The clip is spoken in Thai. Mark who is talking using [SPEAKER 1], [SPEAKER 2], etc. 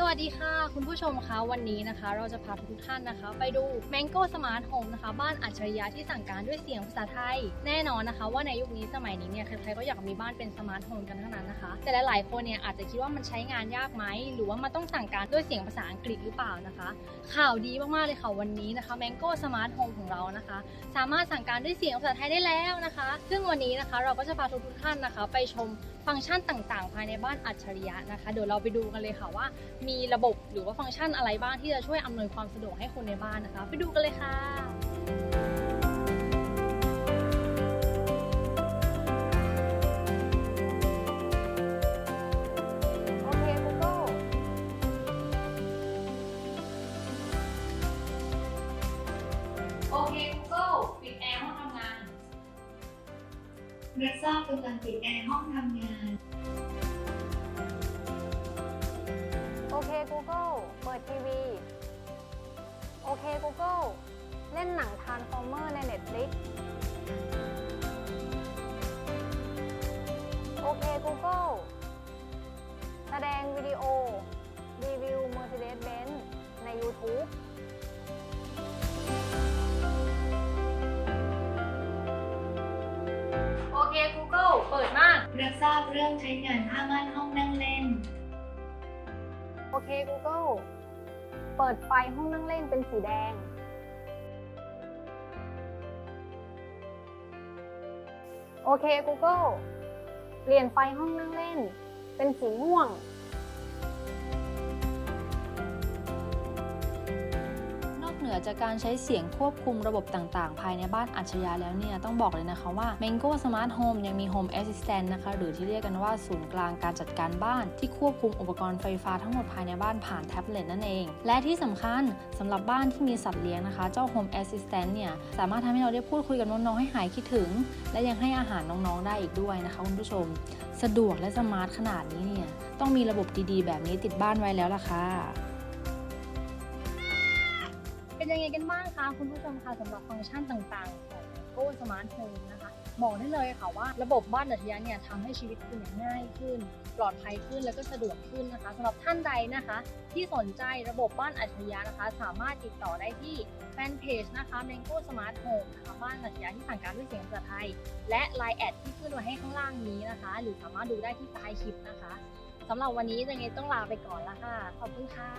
[SPEAKER 1] สวัสดีค่ะ คุณผู้ชมคะวันนี้นะคะ เราจะพาทุกท่านนะคะ ไปดู Mango Smart Home นะคะ บ้านอัจฉริยะที่สั่งการด้วยเสียงภาษาไทย แน่นอนนะคะ ว่าในยุคนี้สมัยนี้เนี่ยใครๆก็อยากมีบ้านเป็นสมาร์ทโฮมกันทั้งนั้นนะคะ แต่หลายๆคนเนี่ยอาจจะคิดว่ามันใช้งานยากไหม หรือว่ามันต้องสั่งการด้วยเสียงภาษาอังกฤษหรือเปล่านะคะ ข่าวดีมากๆเลยค่ะวันนี้นะคะ Mango Smart Home ของเรานะคะ สามารถสั่งการด้วยเสียงภาษาไทยได้แล้วนะคะ ซึ่งวันนี้นะคะเราก็จะพาทุกท่านนะคะ ไปชม ฟังก์ชันต่างๆ ภายในบ้านอัจฉริยะนะคะ เดี๋ยวเราไปดูกันเลยค่ะว่า มีระบบหรือว่าฟังก์ชันอะไรบ้างที่จะช่วยอำนวยความสะดวกให้คนในบ้านนะคะ ไปดูกันเลยค่ะ รั
[SPEAKER 2] บทราบกำลังปิดแอร์ห้องทำงาน
[SPEAKER 3] โอเค Google เปิดทีวี โอเค Google เล่นหนังทานฟอร์เมอร์ใน
[SPEAKER 1] Netflix ปิดมาก
[SPEAKER 2] รับทราบเรื่องใช้งานผ้าม่านห้องนั่งเล่น
[SPEAKER 3] โอเค Google เปิดไฟห้องนั่งเล่นเป็นสีแดง โอเค Google เปลี่ยนไฟห้องนั่งเล่น เป็นสีม่วง
[SPEAKER 4] อกเหนือจากการใช้เสียงควบคุมระบบต่างๆ ภายในบ้านอัจฉริยะแล้วเนี่ยต้องบอกเลยนะคะว่า Mango Smart Home ยังมี Home Assistant นะคะหรือที่เรียกกันว่าศูนย์กลางการจัดการบ้าน ที่ควบคุมอุปกรณ์ไฟฟ้าทั้งหมดภายในบ้านผ่านแท็บเล็ตนั่นเอง และที่สำคัญสำหรับบ้านที่มีสัตว์เลี้ยงนะคะ เจ้า Home Assistant เนี่ยสามารถทำให้เราได้พูดคุยกับน้องๆให้หายคิดถึง และยังให้อาหารน้องๆได้อีกด้วยนะคะคุณผู้ชม สะดวกและสมาร์ทขนาดนี้เนี่ยต้องมีระบบดีๆ แบบนี้ติดบ้านไว้แล้วล่ะค่ะ
[SPEAKER 1] เป็นยังไงกันบ้างคะคุณผู้ชมคะสำหรับฟังก์ชันต่างๆของ Go Smart Home นะคะบอกได้เลยค่ะว่าระบบบ้านอัจฉริยะเนี่ยทำให้ชีวิตคุณเนี่ยง่ายขึ้น ปลอดภัยขึ้นแล้วก็สะดวกขึ้นนะคะสำหรับท่านใดนะคะ ที่สนใจระบบบ้านอัจฉริยะนะคะ สามารถติดต่อได้ที่แฟนเพจนะคะ Mango Smart Home นะคะบ้านอัจฉริยะที่สั่งการด้วยเสียงภาษาไทย และ Line แอดที่ขึ้นไว้ให้ข้างล่างนี้นะคะ หรือสามารถดูได้ที่ใต้คลิปนะคะสำหรับวันนี้ยังไงต้องลาไปก่อนละค่ะขอบคุณค่ะ